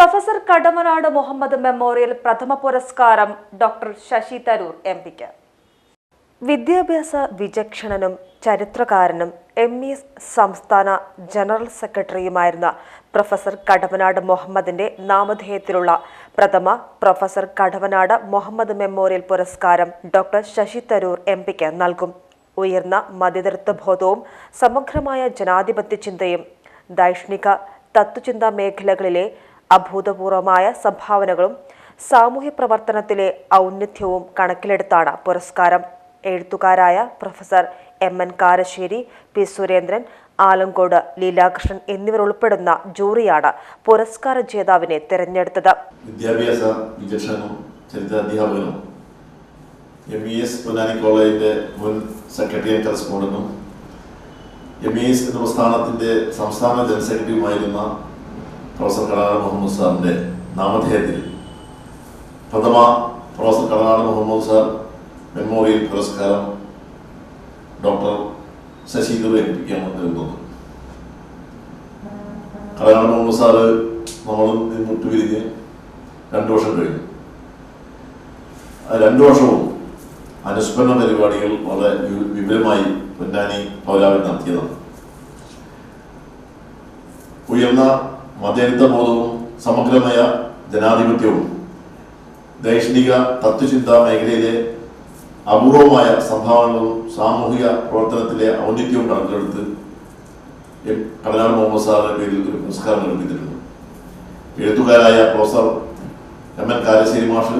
Professor Kadamanad Muhammad memorial പ്രഥമ പുരസ്കാരം doctor Shashi Tharoor M പിക്ക്. വിദ്യാഭ്യാസ വിചക്ഷണനും ചരിത്രകാരനും എം ഇ സംസ്ഥാന ജനറൽ സെക്രട്ടറിയുമായിരുന്ന പ്രൊഫസർ കടവനാട് മുഹമ്മദിന്റെ നാമധേയത്തിലുള്ള പ്രഥമ പ്രൊഫസർ കടവനാട് മുഹമ്മദ് മെമ്മോറിയൽ പുരസ്കാരം ഡോക്ടർ ശശി തരൂർ എം പിക്ക് നൽകും. ഉയർന്ന മതിതൃത്വബോധവും സമഗ്രമായ ജനാധിപത്യ ചിന്തയും ദൈഷ്ണിക തത്വചിന്താ മേഖലകളിലെ അഭൂതപൂർവമായ സംഭാവനകളും സാമൂഹ്യ പ്രവർത്തനത്തിലെ ഔന്നത്യവും കണക്കിലെടുത്താണ് പുരസ്കാരം. എഴുത്തുകാരായ professor M. N. Karassery P. Surendran Alankode Leelakrishnan എന്നിവർ ഉൾപ്പെടുന്ന ജൂറിയാണ് പുരസ്കാര ജേതാവിനെ തിരഞ്ഞെടുത്തത്. വിദ്യാഭ്യാസ വിചക്ഷണനും എം എസ് പൊന്നാനി കോളേജിന്റെ മുൻ secretary and M E S എന്ന സംസ്ഥാന ജനറൽ സെക്രട്ടറിയുമായിരുന്ന പ്രൊഫസർ കടനാട് മുഹമ്മദ് സാറിന്റെ നാമധേയത്തിൽ പ്രഥമ professor Kadanad Muhammad sir memorial പുരസ്കാരം ഡോക്ടർ ശശി തരൂർ ഏൽപ്പിക്കാൻ വന്നിരുന്നത് കടനാട് മുഹമ്മദ് സാറ് നമ്മളും മുട്ടുപിരിഞ്ഞ് രണ്ടു വർഷം കഴിഞ്ഞു. രണ്ടു വർഷവും അനുസ്മരണ പരിപാടികൾ വളരെ വിപുലമായി പൊന്നാനി പൗരാവിൽ നടത്തിയതാണ്. ഉയർന്ന മതേതര ബോധവും സമഗ്രമായ ജനാധിപത്യവും ദൈക്ഷണിക തത്വചിന്താ മേഖലയിലെ അപൂർവമായ സംഭാവനകളും സാമൂഹിക പ്രവർത്തനത്തിലെ ഔന്നിത്യവും കണക്കിലെടുത്ത് കടനാൾ മുഹമ്മദ് സാറിന്റെ പേരിൽ ഒരു പുരസ്കാരം നൽകിയിട്ടുണ്ട് എഴുത്തുകാരായ പ്രൊഫസർ എം എൻ കാരശ്ശേരി മാഷ്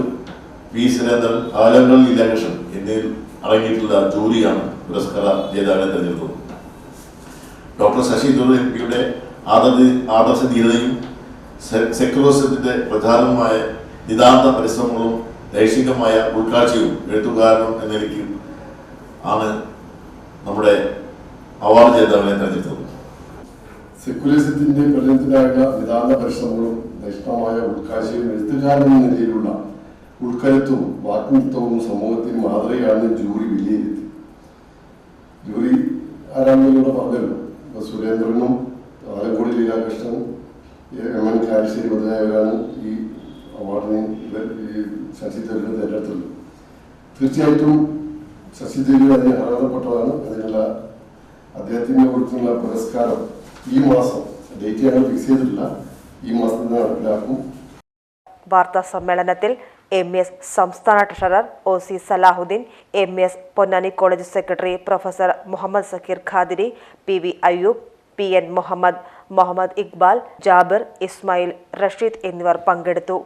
പി സുരേന്ദ്രൻ ആലങ്കൽ ലീലാകൃഷ്ണൻ എന്നിവർ അടങ്ങിയിട്ടുള്ള ജൂറിയാണ് പുരസ്കാര ജേതാവിനെ തെരഞ്ഞെടുത്തത്. ഡോക്ടർ ശശി തരൂർ എം പിയുടെ ആദർശ ആദർശ ധീരതയും സെക്യുലറിസത്തിന്റെ പ്രധാനമായ നിതാന്ത പരിശ്രമങ്ങളും ദൈക്ഷികമായ ഉൾക്കാഴ്ചയും എഴുത്തുകാരനും എന്ന നിലയ്ക്ക് ആണ് നമ്മുടെ അവാർഡ് ജേതാവിനെ തെരഞ്ഞെടുത്തത്. സെക്യുലറിസത്തിന്റെ പ്രചരണത്തിനായുള്ള നിതാന്ത പരിശ്രമങ്ങളും ദൈശികമായ ഉൾക്കാഴ്ചയും എഴുത്തുകാരൻ എന്ന നിലയിലുള്ള ഉൾക്കരുത്തും വാഗ്മിത്വവും സമൂഹത്തിന് മാതൃകയാണെന്ന് ജൂറി വിലയിരുത്തി. ജൂറി ആരാണെന്നിലൂടെ പറഞ്ഞല്ലോ സുരേന്ദ്രനും ആലങ്കോടി ലീലാകൃഷ്ണനും എം എൻ കാരശ്ശേരി മുതലായവരാണ് ഈ അവാർഡിന് ഈ ശശി തരൂരിനെ തിരഞ്ഞെടുത്തത് തീർച്ചയായിട്ടും ശശി തരൂർ അതിന് അർഹതപ്പെട്ടതാണ്. അതിനുള്ള അദ്ദേഹത്തിന് കൊടുക്കുന്ന പുരസ്കാരം ഈ മാസം ഡേറ്റ് ഞങ്ങൾ ഫിക്സ് ചെയ്തിട്ടില്ല. ഈ മാസം നടപ്പിലാക്കും. വാർത്താ സമ്മേളനത്തിൽ എം എസ് സംസ്ഥാന treasurer O C Salahuddin M S Ponnani college secretary professor Muhammad Zakir Qadiri P V Ayyub P N Muhammad Muhammad Iqbal Jabir Ismail Rasheed എന്നിവർ പങ്കെടുത്തു.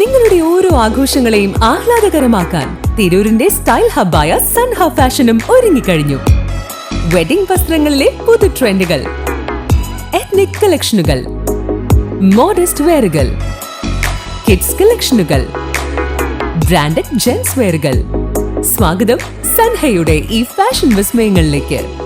നിങ്ങളുടെ ഓരോ ആഘോഷങ്ങളെയും ആഹ്ലാദകരമാക്കാൻ തിരൂരിന്റെ സ്റ്റൈൽ ഹബ്ബായ സൺ ഹബ് ഫാഷനും ഒരുങ്ങിക്കഴിഞ്ഞു. വെഡിംഗ് വസ്ത്രങ്ങളിലെ പുതു ട്രെൻഡുകൾ എത്നിക് കളക്ഷനുകൾ മോഡസ്റ്റ് വെയറുകൾ കിഡ്സ് കളക്ഷനുകൾ ബ്രാൻഡഡ് ജെൻസ് വെയറുകൾ സ്വാഗതം സൻഹയുടെ ഈ ഫാഷൻ വിസ്മയങ്ങളിലേക്ക്.